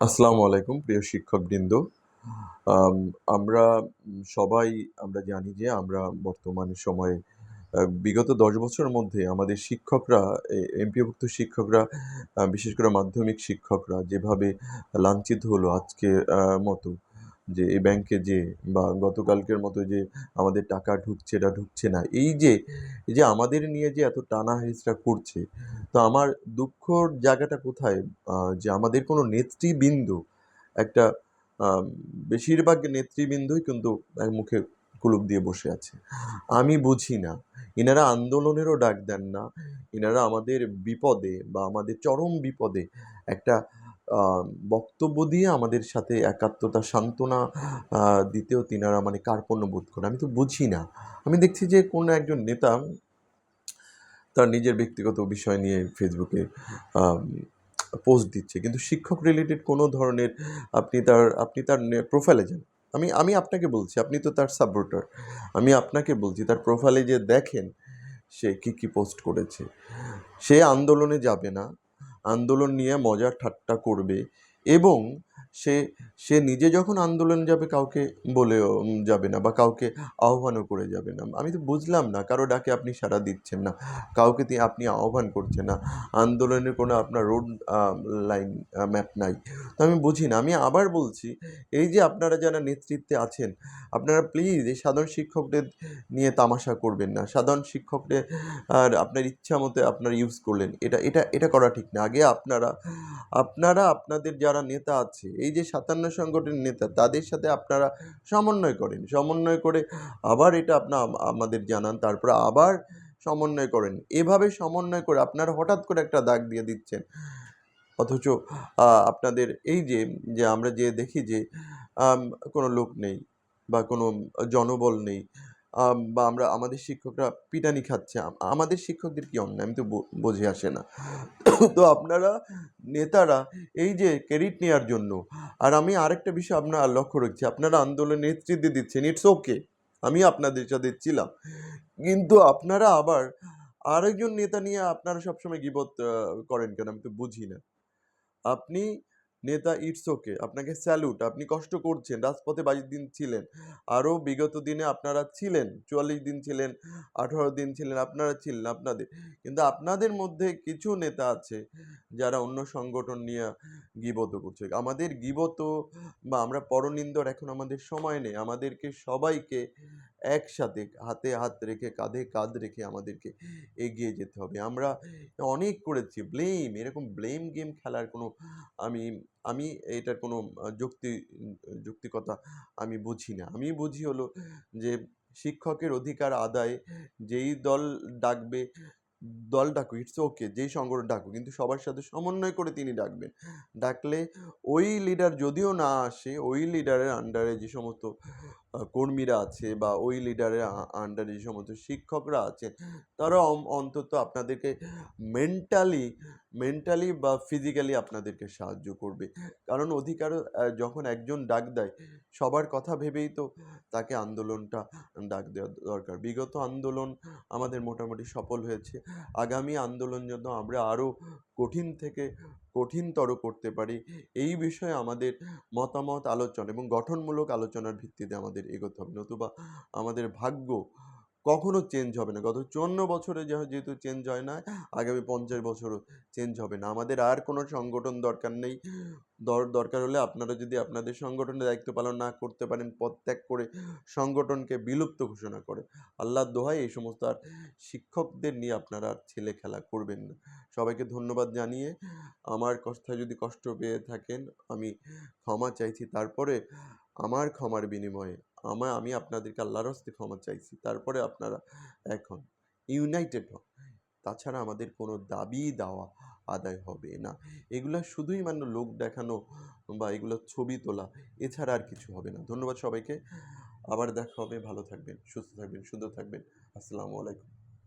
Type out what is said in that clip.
আসসালামু আলাইকুম, প্রিয় শিক্ষকবৃন্দ। বৃন্দ আমরা সবাই, আমরা জানি যে আমরা বর্তমান সময়ে বিগত দশ বছরের মধ্যে আমাদের শিক্ষকরা এমপিভুক্ত শিক্ষকরা বিশেষ করে মাধ্যমিক শিক্ষকরা যেভাবে লাঞ্ছিত হলো আজকে মতো যে এই ব্যাংকে যে বা গতকালকের মতো যে আমাদের টাকা ঢুকছে এটা ঢুকছে না। এই যে এই যে আমাদের নিয়ে যে এত টানা হেঁচড়া করছে, তো আমার দুঃখর জায়গাটা কোথায়? যে আমাদের কোনো নেতৃবৃন্দ, একটা বেশিরভাগ নেতৃবৃন্দই কিন্তু মুখে কুলুপ দিয়ে বসে আছে। আমি বুঝি না। এনারা আন্দোলনেরও ডাক দেন না। এনারা আমাদের বিপদে বা আমাদের চরম বিপদে একটা বক্তব্য দিয়ে আমাদের সাথে একাত্মতা সান্ত্বনা দিতেও তিনারা মানে কার্পণ্য বোধ করেন। আমি তো বুঝি না। আমি দেখছি যে কোনো একজন নেতা তার নিজের ব্যক্তিগত বিষয় নিয়ে ফেসবুকে পোস্ট দিচ্ছে। কিন্তু শিক্ষক রিলেটেড কোনো ধরনের আপনি তার আপনি তার প্রোফাইলে যান। আমি আমি আপনাকে বলছি, আপনি তো তার সাপোর্টার আমি আপনাকে বলছি, তার প্রোফাইলে যে দেখেন, সে কি কি পোস্ট করেছে। সে আন্দোলনে যাবে না। আন্দোলন নিয়ে মজার ঠাট্টা করবে এবং সে সে নিজে যখন আন্দোলন যাবে কাউকে বলেও যাবে না বা কাউকে আহ্বানও করে যাবে না। আমি তো বুঝলাম না, কারও ডাকে আপনি সাড়া দিচ্ছেন না, কাউকে দিয়ে আপনি আহ্বান করছেন না, আন্দোলনের কোনো আপনার রোড লাইন ম্যাপ নাই। তো আমি বুঝি না, আমি আবার বলছি, এই যে আপনারা যারা নেতৃত্বে আছেন, আপনারা প্লিজ এই সাধারণ শিক্ষকদের নিয়ে তামাশা করবেন না। সাধারণ শিক্ষকদের, আর আপনার ইচ্ছা মতো আপনারা ইউজ করলেন। এটা এটা এটা করা ঠিক না। আগে আপনারা আপনারা আপনাদের যারা নেতা আছে এই যে সাতান্ন সংগঠনের নেতা, তাদের সাথে আপনারা সমন্বয় করেন। সমন্বয় করে আবার এটা আপনার আমাদের জানান, তারপরে আবার সমন্বয় করেন। এভাবে সমন্বয় করে আপনারা হঠাৎ করে একটা দাগ দিয়ে দিচ্ছেন। অথচ আপনাদের এই যে যে আমরা যে দেখি যে কোনো লোক নেই বা কোনো জনবল নেই বা আমরা আমাদের শিক্ষকরা পিটানি খাচ্ছে। আমাদের শিক্ষকদের কি অন্যায়? আমি তো বুঝে আসে না। তো আপনারা, নেতারা, এই যে ক্রেডিট নেওয়ার জন্য, আর আমি আরেকটা বিষয় আপনার লক্ষ্য রাখছি। আপনারা আন্দোলন নেতৃত্ব দিচ্ছেন। ইটস ওকে আমি আপনাদের সাথে ছিলাম। কিন্তু আপনারা আবার আরেকজন নেতা নিয়ে আপনারা সবসময় গিবত করেন কেন? আমি তো বুঝি না। আপনি নেতা ইটস ওকে আপনাকে স্যালুট, আপনি কষ্ট করছেন, রাজপথে বাইশ দিন ছিলেন, আরও বিগত দিনে আপনারা ছিলেন, চুয়াল্লিশ দিন ছিলেন, আঠারো দিন ছিলেন, আপনারা ছিলেন আপনাদের। কিন্তু আপনাদের মধ্যে কিছু নেতা আছে যারা অন্য সংগঠন নিয়ে গিবত করছে। আমাদের গিবত বা আমরা পরনিন্দর এখন আমাদের সময় নেই। আমাদেরকে সবাইকে একসাথে হাতে হাত রেখে, কাঁধে কাঁধ রেখে আমাদেরকে এগিয়ে যেতে হবে। আমরা অনেক করেছি। ব্লেম এরকম ব্লেম গেম খেলার কোনো আমি আমি এটার কোনো যুক্তি, যুক্তিকতা আমি বুঝি না। আমি বুঝি হলো যে শিক্ষকের অধিকার আদায়, যেই দল ডাকবে, দল ডাকুক ইটস ওকে যেই সংগঠন ডাকুক, কিন্তু সবার সাথে সমন্বয় করে তিনি ডাকবেন। ডাকলে ওই লিডার যদিও না আসে, ওই লিডারের আন্ডারে যে সমস্ত কর্মীরা আছে বা ওই লিডারের আন্ডারে যে সমস্ত শিক্ষকরা আছেন, তারা অন্তত আপনাদেরকে মেন্টালি মেন্টালি বা ফিজিক্যালি আপনাদেরকে সাহায্য করবে। কারণ অধিকার যখন একজন ডাক দেয়, সবার কথা ভেবেই তো তাকে আন্দোলনটা ডাক দেওয়া দরকার। বিগত আন্দোলন আমাদের মোটামুটি সফল হয়েছে। আগামী আন্দোলন যেন আমরা আরও কঠিন থেকে কঠিনতর করতে পারি, এই বিষয়ে আমাদের মতামত, আলোচনা এবং গঠনমূলক আলোচনার ভিত্তিতে আমাদের এগোতে হবে। নতুবা আমাদের ভাগ্য কখনো চেঞ্জ হবে না। গত চুয়ান্ন বছরে যেহেতু চেঞ্জ হয় না, আগামী পঞ্চাশ বছরও চেঞ্জ হবে না। আমাদের আর কোনো সংগঠন দরকার নেই। দর- দরকার হলে আপনারা যদি আপনাদের সংগঠনের দায়িত্ব পালন না করতে পারেন পদত্যাগ করে সংগঠনকে বিলুপ্ত ঘোষণা করে। আল্লাহর দোহাই এই সমস্ত আর শিক্ষকদের নিয়ে আপনারা আর ছেলে খেলা করবেন না। সবাইকে ধন্যবাদ জানিয়ে আমার কথায় যদি কষ্ট পেয়ে থাকেন, আমি ক্ষমা চাইছি। তারপরে আমার ক্ষমার বিনিময়ে আমার আমি আপনাদেরকে আল্লাহর হস্তে ক্ষমা চাইছি। তারপরে আপনারা এখন ইউনাইটেড হন। তাছাড়া আমাদের কোনো দাবি দেওয়া আদায় হবে না। এগুলো শুধুই মানে লোক দেখানো বা এগুলো ছবি তোলা এছাড়া আর কিছু হবে না। ধন্যবাদ সবাইকে। আবার দেখা হবে। ভালো থাকবেন, সুস্থ থাকবেন, সুন্দর থাকবেন। আসসালামু আলাইকুম।